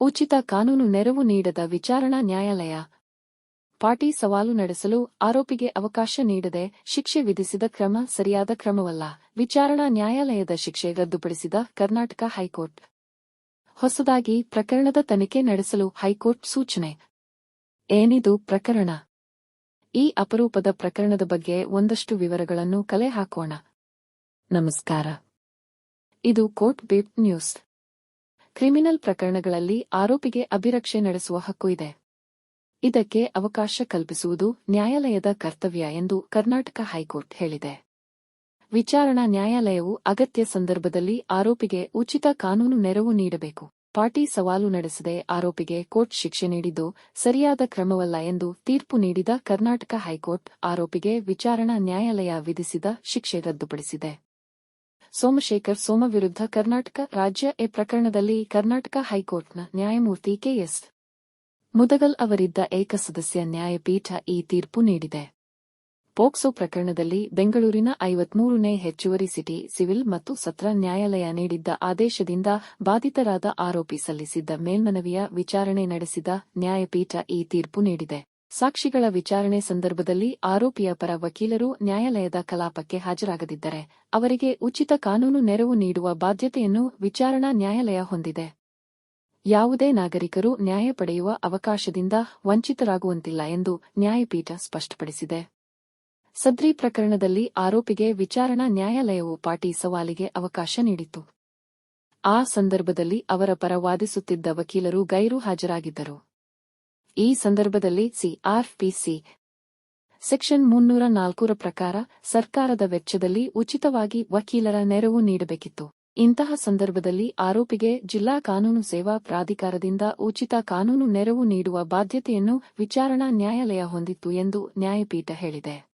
ಉಚಿತ ಕಾನೂನು ನೆರವು ನೀಡದ ವಿಚಾರಣಾ ನ್ಯಾಯಾಲಯ. ಪಾಟಿ ಸವಾಲು ನಡೆಸಲು ಆರೋಪಿಗೆ ಅವಕಾಶ ನೀಡದೆ ಶಿಕ್ಷೆ ವಿಧಿಸಿದ ಕ್ರಮ ಸರಿಯಾದ ಕ್ರಮವಲ್ಲ. ವಿಚಾರಣಾ ನ್ಯಾಯಾಲಯದ ಶಿಕ್ಷೆ ರದ್ದುಪಡಿಸಿದ ಕರ್ನಾಟಕ ಹೈಕೋರ್ಟ್. ಹೊಸದಾಗಿ ಪ್ರಕರಣದ ತನಿಖೆ ನಡೆಸಲು ಹೈಕೋರ್ಟ್ ಸೂಚನೆ. ಏನಿದು ಪ್ರಕರಣ? ಈ ಅಪರೂಪದ ಪ್ರಕರಣದ ಬಗ್ಗೆ ಒಂದಷ್ಟು ವಿವರಗಳನ್ನು ಕಲೆ ಹಾಕೋಣ. ನಮಸ್ಕಾರ. ಇದು ಕೋರ್ಟ್ ಬಿಟ್ ನ್ಯೂಸ್. ಕ್ರಿಮಿನಲ್ ಪ್ರಕರಣಗಳಲ್ಲಿ ಆರೋಪಿಗೆ ಅಭಿರಕ್ಷೆ ನಡೆಸುವ ಹಕ್ಕು ಇದೆ. ಇದಕ್ಕೆ ಅವಕಾಶ ಕಲ್ಪಿಸುವುದು ನ್ಯಾಯಾಲಯದ ಕರ್ತವ್ಯ ಎಂದು ಕರ್ನಾಟಕ ಹೈಕೋರ್ಟ್ ಹೇಳಿದೆ. ವಿಚಾರಣಾ ನ್ಯಾಯಾಲಯವು ಅಗತ್ಯ ಸಂದರ್ಭದಲ್ಲಿ ಆರೋಪಿಗೆ ಉಚಿತ ಕಾನೂನು ನೆರವು ನೀಡಬೇಕು. ಪಾಟಿ ಸವಾಲು ನಡೆಸದೆ ಆರೋಪಿಗೆ ಕೋರ್ಟ್ ಶಿಕ್ಷೆ ನೀಡಿದ್ದು ಸರಿಯಾದ ಕ್ರಮವಲ್ಲ ಎಂದು ತೀರ್ಪು ನೀಡಿದ ಕರ್ನಾಟಕ ಹೈಕೋರ್ಟ್ ಆರೋಪಿಗೆ ವಿಚಾರಣಾ ನ್ಯಾಯಾಲಯ ವಿಧಿಸಿದ ಶಿಕ್ಷೆ ರದ್ದುಪಡಿಸಿದೆ. ಸೋಮಶೇಖರ್ ಸೋಮ ವಿರುದ್ಧ ಕರ್ನಾಟಕ ರಾಜ್ಯ ಎ ಪ್ರಕರಣದಲ್ಲಿ ಕರ್ನಾಟಕ ಹೈಕೋರ್ಟ್ನ ನ್ಯಾಯಮೂರ್ತಿ ಕೆಎಸ್. ಮುದಗಲ್ ಅವರಿದ್ದ ಏಕಸದಸ್ಯ ನ್ಯಾಯಪೀಠ ಈ ತೀರ್ಪು ನೀಡಿದೆ. ಪೋಕ್ಸೋ ಪ್ರಕರಣದಲ್ಲಿ ಬೆಂಗಳೂರಿನ ಐವತ್ಮೂರನೇ ಹೆಚ್ಚುವರಿ ಸಿಟಿ ಸಿವಿಲ್ ಮತ್ತು ಸತ್ರ ನ್ಯಾಯಾಲಯ ನೀಡಿದ್ದ ಆದೇಶದಿಂದ ಬಾಧಿತರಾದ ಆರೋಪಿ ಸಲ್ಲಿಸಿದ್ದ ಮೇಲ್ಮನವಿಯ ವಿಚಾರಣೆ ನಡೆಸಿದ ನ್ಯಾಯಪೀಠ ಈ ತೀರ್ಪು ನೀಡಿದೆ. ಸಾಕ್ಷಿಗಳ ವಿಚಾರಣೆ ಸಂದರ್ಭದಲ್ಲಿ ಆರೋಪಿಯ ಪರ ವಕೀಲರು ನ್ಯಾಯಾಲಯದ ಕಲಾಪಕ್ಕೆ ಹಾಜರಾಗದಿದ್ದರೆ ಅವರಿಗೆ ಉಚಿತ ಕಾನೂನು ನೆರವು ನೀಡುವ ಬಾಧ್ಯತೆಯನ್ನು ವಿಚಾರಣಾ ನ್ಯಾಯಾಲಯ ಹೊಂದಿದೆ. ಯಾವುದೇ ನಾಗರಿಕರು ನ್ಯಾಯ ಪಡೆಯುವ ಅವಕಾಶದಿಂದ ವಂಚಿತರಾಗುವಂತಿಲ್ಲ ಎಂದು ನ್ಯಾಯಪೀಠ ಸ್ಪಷ್ಟಪಡಿಸಿದೆ. ಸದ್ರಿ ಪ್ರಕರಣದಲ್ಲಿ ಆರೋಪಿಗೆ ವಿಚಾರಣಾ ನ್ಯಾಯಾಲಯವು ಪಾಟಿ ಸವಾಲಿಗೆ ಅವಕಾಶ ನೀಡಿತು ಆ ಸಂದರ್ಭದಲ್ಲಿ ಅವರ ಪರ ವಾದಿಸುತ್ತಿದ್ದ ವಕೀಲರು ಗೈರು ಹಾಜರಾಗಿದ್ದರು. ಈ ಸಂದರ್ಭದಲ್ಲಿ ಸಿಆರ್ಪಿಸಿ ಸೆಕ್ಷನ್ ಮುನ್ನೂರ ನಾಲ್ಕರ ಪ್ರಕಾರ ಸರ್ಕಾರದ ವೆಚ್ಚದಲ್ಲಿ ಉಚಿತವಾಗಿ ವಕೀಲರ ನೆರವು ನೀಡಬೇಕಿತ್ತು. ಇಂತಹ ಸಂದರ್ಭದಲ್ಲಿ ಆರೋಪಿಗೆ ಜಿಲ್ಲಾ ಕಾನೂನು ಸೇವಾ ಪ್ರಾಧಿಕಾರದಿಂದ ಉಚಿತ ಕಾನೂನು ನೆರವು ನೀಡುವ ಬಾಧ್ಯತೆಯನ್ನು ವಿಚಾರಣಾ ನ್ಯಾಯಾಲಯ ಹೊಂದಿತ್ತು ಎಂದು ನ್ಯಾಯಪೀಠ ಹೇಳಿದೆ.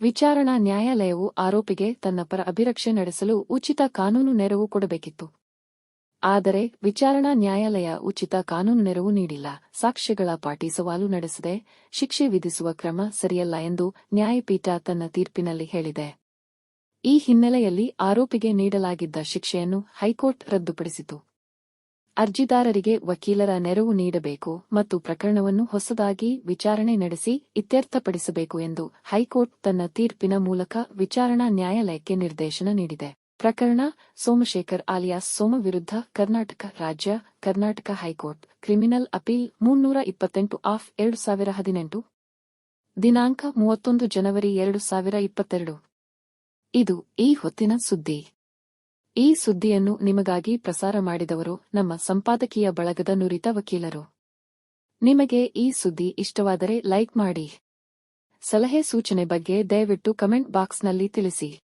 ವಿಚಾರಣಾ ನ್ಯಾಯಾಲಯವು ಆರೋಪಿಗೆ ತನ್ನ ಪರ ಅಭಿರಕ್ಷೆ ನಡೆಸಲು ಉಚಿತ ಕಾನೂನು ನೆರವು ಕೊಡಬೇಕಿತ್ತು. ಆದರೆ ವಿಚಾರಣಾ ನ್ಯಾಯಾಲಯ ಉಚಿತ ಕಾನೂನು ನೆರವು ನೀಡಿಲ್ಲ. ಸಾಕ್ಷ್ಯಗಳ ಪಾಟಿ ಸವಾಲು ನಡೆಸದೆ ಶಿಕ್ಷೆ ವಿಧಿಸುವ ಕ್ರಮ ಸರಿಯಲ್ಲ ಎಂದು ನ್ಯಾಯಪೀಠ ತನ್ನ ತೀರ್ಪಿನಲ್ಲಿ ಹೇಳಿದೆ. ಈ ಹಿನ್ನೆಲೆಯಲ್ಲಿ ಆರೋಪಿಗೆ ನೀಡಲಾಗಿದ್ದ ಶಿಕ್ಷೆಯನ್ನು ಹೈಕೋರ್ಟ್ ರದ್ದುಪಡಿಸಿತು. ಅರ್ಜಿದಾರರಿಗೆ ವಕೀಲರ ನೆರವು ನೀಡಬೇಕು ಮತ್ತು ಪ್ರಕರಣವನ್ನು ಹೊಸದಾಗಿ ವಿಚಾರಣೆ ನಡೆಸಿ ಇತ್ಯರ್ಥಪಡಿಸಬೇಕು ಎಂದು ಹೈಕೋರ್ಟ್ ತನ್ನ ತೀರ್ಪಿನ ಮೂಲಕ ವಿಚಾರಣಾ ನ್ಯಾಯಾಲಯಕ್ಕೆ ನಿರ್ದೇಶನ ನೀಡಿದೆ. ಪ್ರಕರಣ ಸೋಮಶೇಖರ್ ಆಲಿಯಾಸ್ ಸೋಮ ವಿರುದ್ಧ ಕರ್ನಾಟಕ ರಾಜ್ಯ, ಕರ್ನಾಟಕ ಹೈಕೋರ್ಟ್, ಕ್ರಿಮಿನಲ್ ಅಪೀಲ್ ಮುನ್ನೂರ ಇಪ್ಪತ್ತೆಂಟು ಆಫ್ ಎರಡು ಸಾವಿರ ಹದಿನೆಂಟು. ದಿನಾಂಕ ಮೂವತ್ತೊಂದು ಜನವರಿ ಎರಡು ಸಾವಿರ ಇಪ್ಪತ್ತೆರಡು. ಇದು ಈ ಹೊತ್ತಿನ ಸುದ್ದಿ. ಈ ಸುದ್ದಿಯನ್ನು ನಿಮಗಾಗಿ ಪ್ರಸಾರ ಮಾಡಿದವರು ನಮ್ಮ ಸಂಪಾದಕೀಯ ಬಳಗದ ನುರಿತ ವಕೀಲರು. ನಿಮಗೆ ಈ ಸುದ್ದಿ ಇಷ್ಟವಾದರೆ ಲೈಕ್ ಮಾಡಿ. ಸಲಹೆ ಸೂಚನೆ ಬಗ್ಗೆ ದಯವಿಟ್ಟು ಕಮೆಂಟ್ ಬಾಕ್ಸ್ನಲ್ಲಿ ತಿಳಿಸಿ.